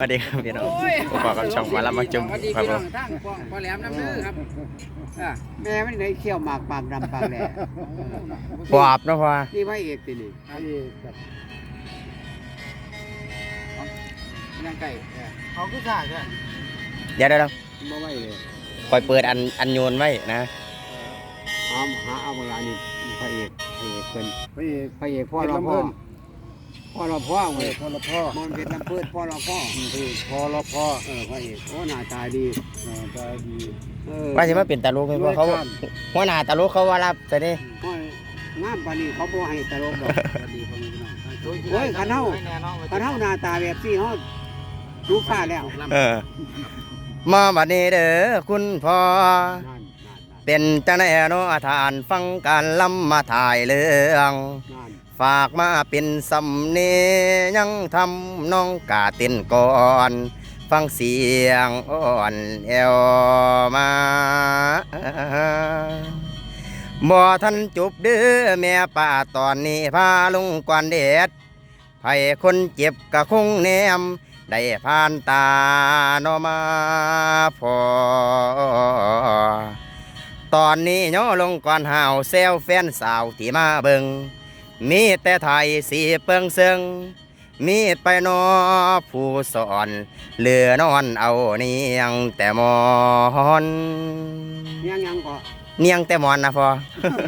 สวัสดีครับพี่น้องผมบอกกับช่องมารับมาจุ่มสวัสดีครับพี่ผน้อมงทั้งพ่อพ่อแหลมน้ำเนื้อครับอะแม่ไม่ได้เขี้ยวหมากปากดำปากแหล่ปอบเนาะพ่อนี่พระเอกตินี่ยังไก่เออเขาก็ฆ่าใช่เดี๋ยวเดี๋ยวเดี๋ยวบ่ไหวเลยคอยเปิดอันอันโยนไว้นะเอาหาเอาเวลานี่พระเอกพระเอกเป็นพระเอกพระเอกพ่อเพชรเราลำเพิ่พ่อน พ่อเราพ่อเว้ยพลพ่อมอนเพชรลำเพิดพ่อเราพ่อคือพอลพ่อเออพระเอกโอ้หน้าตาดีหน้าตาดีเออว่าสิมาเป็นตลกไหมพ่อเขาหัวหน้าตลกเขาว่ารับแต่นี่พ่องามปานนี้เขาบ่ให้ตลกหรอกสวัสดีพ่อแม่พี่น้องโอ้ยคันเฮาคันเฮาหน้าตาแบบนี้เฮาดูค่าแล้วเออมาบัดนี้เด้อคุณพ่อนั่นนั่นเป็นจังไดเนาะทานฟังการลำมาถ่ายเรื่องนั่น ฝากมาเป็นสำเนียงทำน้องกาเต้นก่อน ฟังเสียงอ่อนแอวมาบ่ทันจุบเด้อแม่ป้าตอนนี้พาลุงกวนเด็ดไผคนเจ็บกะคงแนมได้ผ่านตาโนมาพอ ตอนนี้ย่อลงก่อนห่าวเซลแฟนสาวที่มาเบิง มีแต่ไทยสีเปิงเซิงมีไปนอผู้สอนเหลือนอนเอาเนียงแต่หมอนยังยังก็เนียงแต่หมอนนะพอ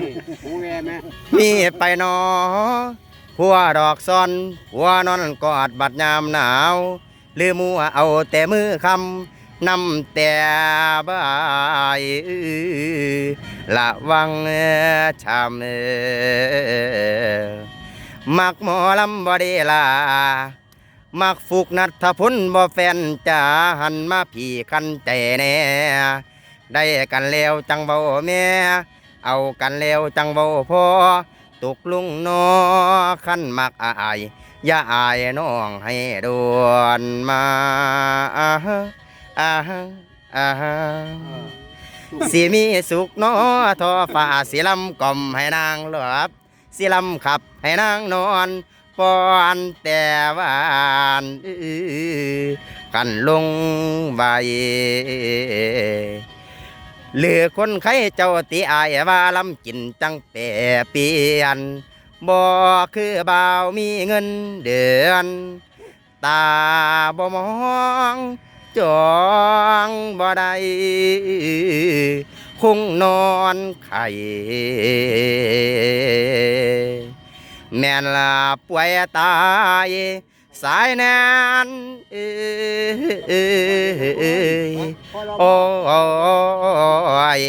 นี่หูแวแม่มีไปนอหัวดอกซอนหัวนอนกอดบัดยามหนาว ลือมัวเอาแต่มือคำ นำแต่บายละวังชามมักหมอลำบไดีลา มักฟุกนัทพลบ่แฟนจ๋าหันมาพี่คันใจแน่ได้กันแล้วจังเบาแม่ เอากันแล้วจังเบาพ่อตกลุงนอขันมักอาย อย่าอายน้องให้โดนมา อาฮะอาฮะอาฮะสิมีสุขนอทอฟ้าสิลำกล่อมให้นางหลับสิลำขับให้นางนอนปอนแต่วานอื้อกันลงใบเหลือคนไข้เจ้าตีอายว่าลำกินจังเปเปลี่ยนบ่คือบ่าวมีเงินเดือน ตาบ่มอง จองบ่ได้คงนอนไข่แม่นลาป่วยตายสายแนนเอ้ยโอ้ย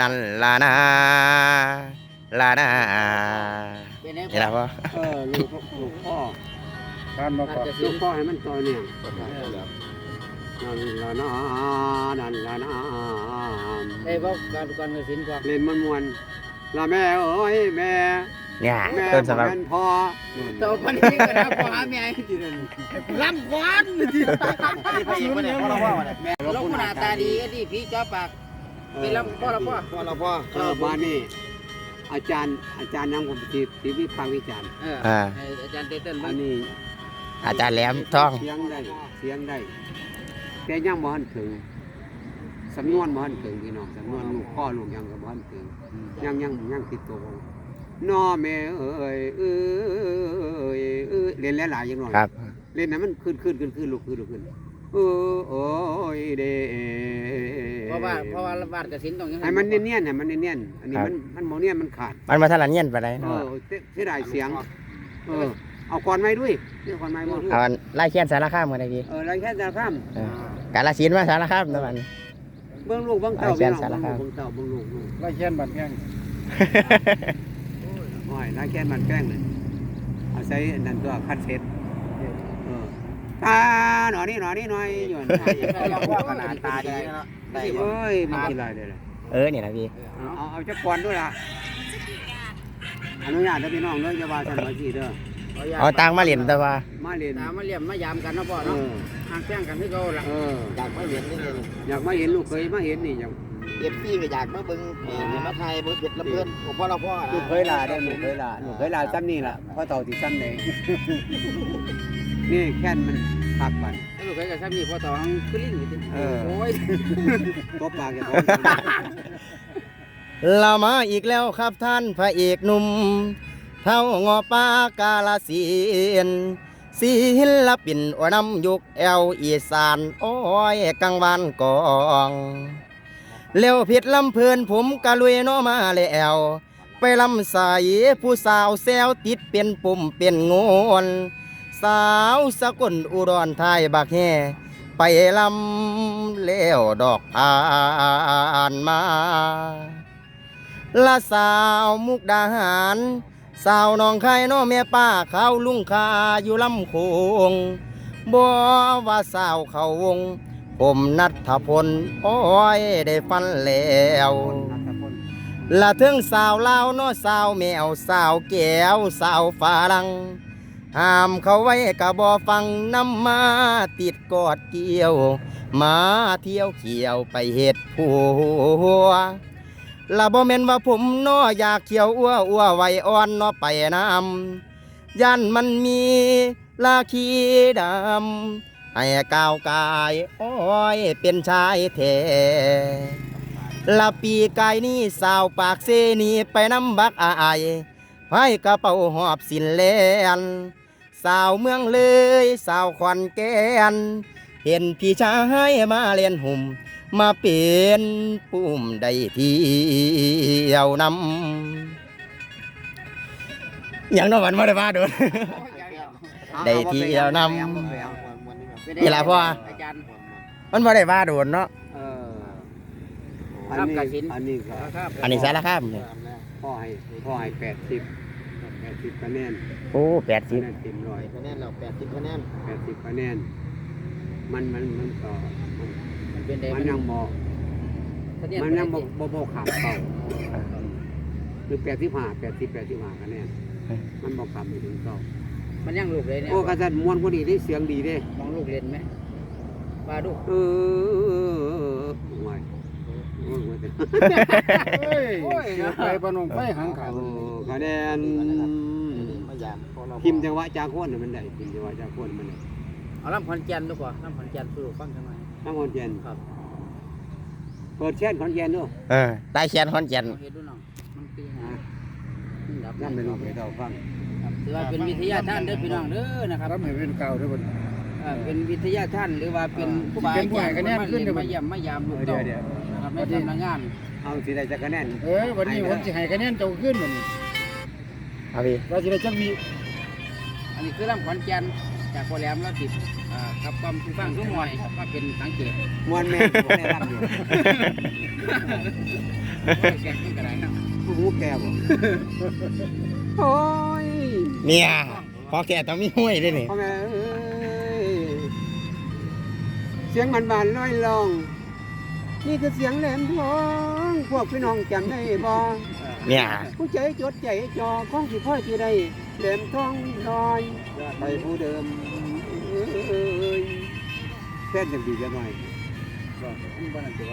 นั่นล่ะนะล่ะนะเป็นไงนี่นะพ่อเออลูกลูกพ่อการมาก่อนลูกพ่อให้มันต่อเนี่ย นั่นละนะนั่นละนะเอ้ยพ่อการก่อนเงินสินก่อนเล่นมันมวนละแม่เอ้ยแม่เนี่ยแม่ต้นสำหรับ แม่นพ่อต่อไปนี้ก็นะพ่อหาแม่ลำควันลงหน้าตาดีที่พี่จ้าปากเป็นลำพ่อละพ่อพอลพ่อเออบ้านนี่อาจารย์อาจารย์นั่งผมที่ที่วิพากษ์วิจารณ์เอออ่าอาจารย์เต้นอันนี้อาจารย์แหลมท้องเสียงได้เสียงได้ แต่ยังบ่ทันถึงสำนวนบ่ทันถึงพี่น้องสำนวนลูกพ่อลูกยังก็บ่ทันถึงยังยังยังติดตัวผมนอแม่เอ้ยเอ้ยเอ้ยเล่นหลายๆอย่างหน่อยครับ เล่นนะมันขึ้นขึ้นขึ้นขึ้นลุกขึ้นลุกขึ้นเออโอ้ยเด้เพราะว่าเพราะว่าบาดกระสินต้องยังให้มันเนียนๆให้มันเนียนๆอันนี้มันมันโมเนียนมันขาดมันมาทะลันเงียนไปได้เอเนาะอเสียเสียดายเสียงเออเอาก่อนไม้ด้วยเรียกก่อนไม้มาด้วยเอาอันไล่เขียนสารคามกันได้พี่เออไรแค่ตาข้ามเออ กาลสินธุ์มาสารคามนะมัน เบื้องลูกเบื้องเต่าพี่พี่น้น้อองงเบื้องสารคามลูกเบื้องเต่าเบื้องลูกลูกไล่เช่นบันแข้งโอ้ยไรแค่มันแป้งเลยเอาใช้อันนั่นตัวคัดเซ็ตเออตาหน่อยนี่หน่อยนี่หน่อยอยู่ว่าขนาดตาดีนะได้เอ้ยมันกินอะไรเลยล่ะเออนี่นะพี่เอาเอาเอาจักรวาลด้วยล่ะอนุญาตเด้อพี่น้องเด้ออย่าว่าฉันว่าสิเด้อ เอาตังค์มาเหรียญแต่ว่า มาเรียนตามาเลี่ยมมายามกันนะพ่อเอเนาะอห่างแจ้งกันที่เขาละเออ อยากมาเห็นนี่เลยอยากมาเห็นลูกเคยมาเห็นนี่อยากเอฟซีก็อยากมาเบิ่งนี่มาไทยเบิ่งเผ็ดละเพื่อนผมพ่อละพ่อลูกเคยลาได้อลูกเคยลาลูกเคยลาซ้ำนี่ล่ะพ่อเต่าที่ซ้ำเลยนี่แค่นมันพักบันเออลูกเคยกับซ้ำนี่พอตองคือลิ้นอยู่ติโอ้ยตบปากแกท้องเรามาอีกแล้วครับท่านพระเอกหนุ่ม เท่างอปากาลสินธุ์ ศิลปินอวนำยุคแอลอีสานโอ้ยกังวานกองเลี้ยวผิดลำเพลินผมกะลุยเนอมาแล้วไปลำใสผู้สาวแซวติดเป็นปุ่มเป็นงวนสาวสกลอุดรไทยบักแห่ไปลำแล้วดอกผ่านมาละสาวมุกดาหาร สาวหนองไข่น้อแม่ป้าเขาลุงคาอยู่ลำโคงบ่ว่าสาวเขาวง ผมนัทธพลโอ้ยได้ฟันแล้วละถึงสาวลาวเน้อสาวแมวสาวแก้วสาวฝรั่งห้ามเขาไว้กะบ่ฟังน้ำมาติดกอดเกี่ยว มาเที่ยวเขียวไปเฮ็ดผัว ละบ่แม่นว่าผมน้ออยากเขียวอ้วอ้วไวอ่อนน้อไปน้ำยันมันมีลาคีดำให้ก้าวกายอ้ยเป็นชายแท้ละปีกายนี้สาวปากเซนีไปน้ำบักอายไพ่กระเป๋าหอบสินแลนสาวเมืองเลย สาวขวัญแกนเห็นพี่ชายมาเล่นหุ่ม มาเป็นปุ่มได้เที่ยวนำอย่างนั้นวันมาได้มาโดน ได้เที่ยวนำนี่ล่ะพ่ออาจารย์มันมาได้มาโดนเนาะ เออครัอับนนี้กฐิน อันนี้ก็ครับ อันนี้สารคามเนี่ยพ่อให้พ่อให้แปดสิบแปดสิบคะแนนโอ้แปดสิบคะแนนเต็มร้อยคะแนนเรา80คะแนน แปดสิบคะแนน มันมันมันก็มั นมันเป็นได้มันยังมอคะแนนมันยังบ่บ่บ่ขาดเก่าหรือแปดสิบห้าแปดสิบแปดสิบห้าคะแนนมันบ่ขาดไม่ถึงเก่ามันยังลูกเลยเนี่ยโอ้กระสันมวนคนนี้ได้เสียงดีเด้มองลูกเล่นไหมว่าดูเออโอ้ยโอ้ยโอ้ยเฮ้ยเสียไปปนงไฟหางขาดโอ้คะแนนมายามพอเราพิมพ์จังหวะจากโคนน่ะมันได้พิมพ์จังหวะจากโคนมันได้เอาลำขอนแก่นดูกว่าลำขอนแก่นสู่ฟังจังไง ทั้งคอนแกนครับ เปิดแช่นคอนแกนด้วยเออตายแขนคอนแก่นเฮ็ดดูน้องมันปีหาดับนั่นเป็นลูกไปเท่าฟังครับถือว่าเป็นวิทยาท่านเด้อพี่น้องเด้อนะครับรับให้เป็นเก่าด้วยบ่เอ่อเป็นวิทยาท่านหรือว่าเป็นผู้บาเป็นผู้ให้คะแนนขึ้นเด้อมาเยี่ยมมายามลูกเต้านะครับในสำนักงานเอาสิได้จักคะแนนเออวันนี้ผมสิให้คะแนนเจ้าขึ้นมันเอาพี่ว่าสิได้จักมีอันนี้คือลำขอนแก่นจากพ่อแหลมแล้วติด อ่ากับความผู้ฟังทุกหน่อยว่าเป็นสังเกตมวนแม่บ่ได้รับอยู่แก่ขึ้นกระไรนะผู้หูแก่บ่โอ้ยเนี่ยพอแก่ต้องมีห้วยด้วยนี่พ่อแม่เอ้ยเสียงมันบานลอยลองนี่คือเสียงแหลมทองพวกพี่น้องจำได้บ่เนี่ยผู้ใจจดใจจอของสิพ่อยที่ได้แหลมทองลอยไปผู้เดิมเอ้ ยแค่นจังดีจะหน่อยก็มันบ่นั่นตัว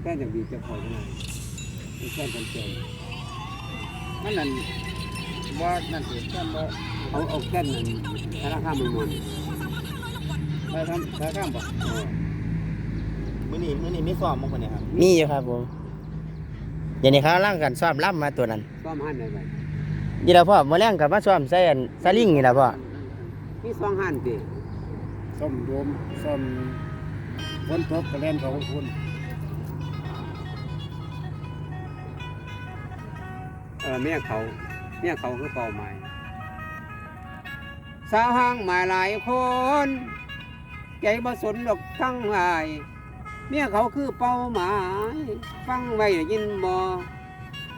แค่นจังดีจะพอจะหน่อยแค่นกันเจอมันนั่นบ่านั่นเสิแค่บ่เอาเอาแค่นนั้นธนาคารมันมวนไปทำไปทำบ่เออมื้อนี้มื้อนี้มีซ้อมมั้งคนนี้ครับมีอยู่ครับผมเดี๋ยวนี้เขาล่างกันซ้อมล่ำมาตัวนั้นซ่อมหันได้ไหม ยี่ละพ่อมาแรงกับมาซ้อมใส่อันสลิงนี่ละพ่อมีสองหันติซ่อมโดมซ่อมฝนตกกระแลนเขาคุณเออเมียเขาเมียเขาคือเป้าหมายสาวห้างหมายหลายคนใจบ่สนดอกทั้งหลายเมียเขาคือเป้าหมาย ฟังไว้ได้ยินบ่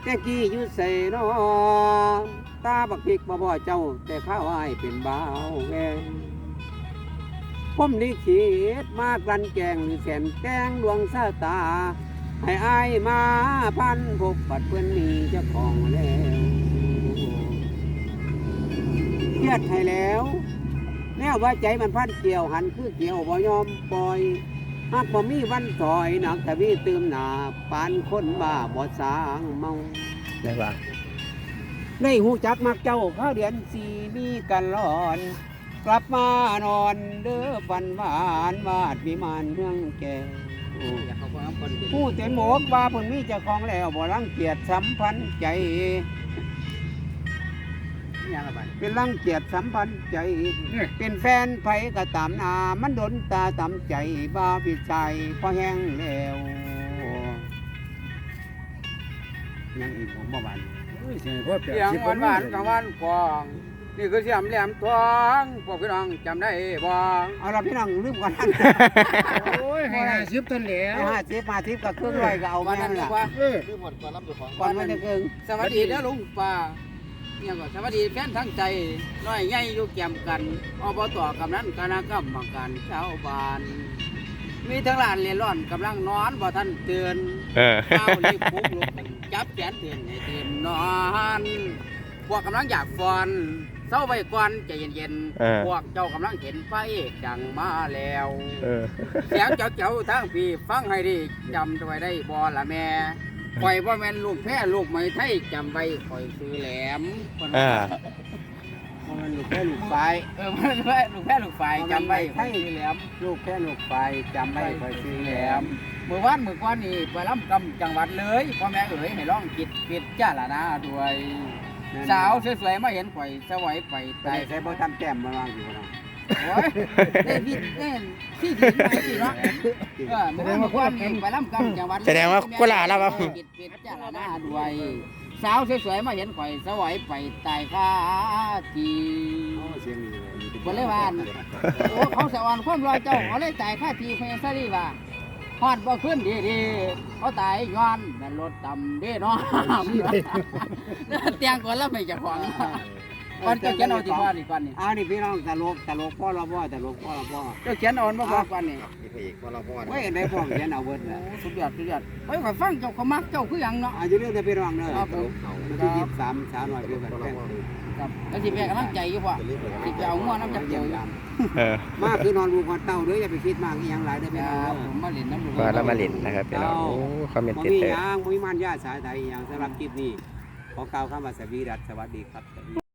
แต่กี้อยู่ใส่นอตาบักพริกบ่บ่เจ้า แต่ข้าวอ้ายเป็นบ่าวแวงผมลิขิตมากรันแกงหรือแสนแกงดวงสาตา ให้อายมาพันพบปัดเพื่อนมีเจ้าของแล้วเครียดให้แล้ว แนวว่าใจมันพันเกี่ยวหันคือเกี่ยวบ่ยอมปล่อย หากบ่มีวันถอยหนักแต่มีตืมหนาปานคนบ้าบ่สร้างเมาได้ป่ะในหูจักมักเจ้าข้าวเดือนสีมีกันร้อน กลับมานอนเด้อฝันหวานวาดวิมานเมืองแก้วอยากเขาความคนเป็นผู้เต็นหมวกว่าเพิ่นมีเจ้าของแล้วบ่รังเกียจสัมพันธ์ใจ อย่างไรเป็นรังเกียจสัมพันธ์ใจ เป็นแฟนไผก็ตามหนา มันดนตาตามใจบ้าพิจัยพอแห้งแล้วยังอีกผมบ่หวานเฮ้ยเสียงพ่อแปดเสียงสิบหวานหวานกังวานกวางนี่คือเสียงแหลมทองพวกพี่น้องจำได้บ่เอาละพี่น้องลืมก่อนนั่นโอ้ยให้ห้าสิบตันแหล้วห้าสิบมาสิบกับเครื่องไรก็เอาวัมานนั้นั่นนดีล่ะกว่าเออก่อนมันจะเกิงสวัสดีเด้อลุงป้า เนี่ยก็สวัสดีแฟนทั้งใจน้อยใหญ่อยู่แก้มกันอบตกำนันคณะกรรมการชาวบ้าน มีทั้งหลานเล่ร่อนกำลังนอนบ่ทันเตือนเออข้าวรีบปลุกลุกจับแขนเตือนให้ตื่นนอนพวกกำลังอยากฟอนเศร้าไว้ก่อนใจเย็นเออ ๆพวกเจ้ากำลังเห็นไฟดังมาแล้ว เออ เสียงเจ้าเจ้าๆทั้งพี่ฟังให้ดีจำไว้ได้บ่ละแม่ ข่อยบ่แม่นลูกแพ้ลูกไม่ไทยจำไว้ข่อยซื้อแหลมอ่ามันลูกแค่ลูกไฟเออมันแพ้ลูกแพ้ลูกฝ่ายจำไว้ข่อยซื้อแหลมลูกแค่ลูกไฟจำไม่ค่อยซื้อแหลมเมื่อวานเมื่อก่อนนี่ไปลำกำจังหวัดเลยพ่อแม่เอ๋ยให้ร้องกิดปิดจ้าละนะด้วยสาวสวยๆมาเห็นข่อยสวยไปไปตายใช้บ่ทำแก้มมาวางอยู่บ่เนาะ โอ้ยเล่นพี่เล่นที่ถึงไหนสิเนาะเออเมื่อวานเมื่อก่อนนี่ไปลำกำจังหวัดเลยแสดงว่ากุหลาบแล้วครับกิดปิดจ้าละนะด้วยสาวสวยๆมาเห็นข่อยสวยไปตายคาทีโอ้เสียงนี่เลยคนเลยว่าอั่นโอ้เขาสะออนความรอยเจ้าเขาเลยตายคาทีเพนซะดีว่าฮอดบ่ขึ้นดีๆเขาตายย้อนนั่นรถต่ำเด้เนาะเตียงก่อนแล้วไม่เจะของ ก่อนเจ้าเขียนเอาที่พ่อดีก่อนนี่อ้าวนี่พี่น้องตลกตลกพ่อเราพ่อตลกพ่อเราพ่อเจ้าเขียนเอาบ่บอกก่อนนี่ไว้กันได้พ่อเขียนเอาเบิดโอ้น่ะสุดยอดสุดยอดเฮ้ยข่อยฟังเจ้าเขามักเจ้าคือหยังเนาะอายุเรื่องแต่พี่น้องเด้อครับผมวันที่ยี่สิบสามสาวหน่อยเพื่อนแฟนครับแล้วสิแม่กำลังใจอยู่พ่อสิไปเอางัวน้ำจักเดียวอยู่เออมาคือนอนลูกนอนเต้าเด้ออย่าไปคิดมากอีหยังหลายเด้อพี่คน้องรับเด้อผมมาเล่นน้ำลูกก็เรามาเล่นนะครับพี่น้องโอ้คอมเมนต์บ่ติดมีเตอหร์ยังบ่มีมันยาสายใดอีหยังสำหรับคลิปนี้ขอกล่าวคำว่าสวีดัสสวัสดีครับ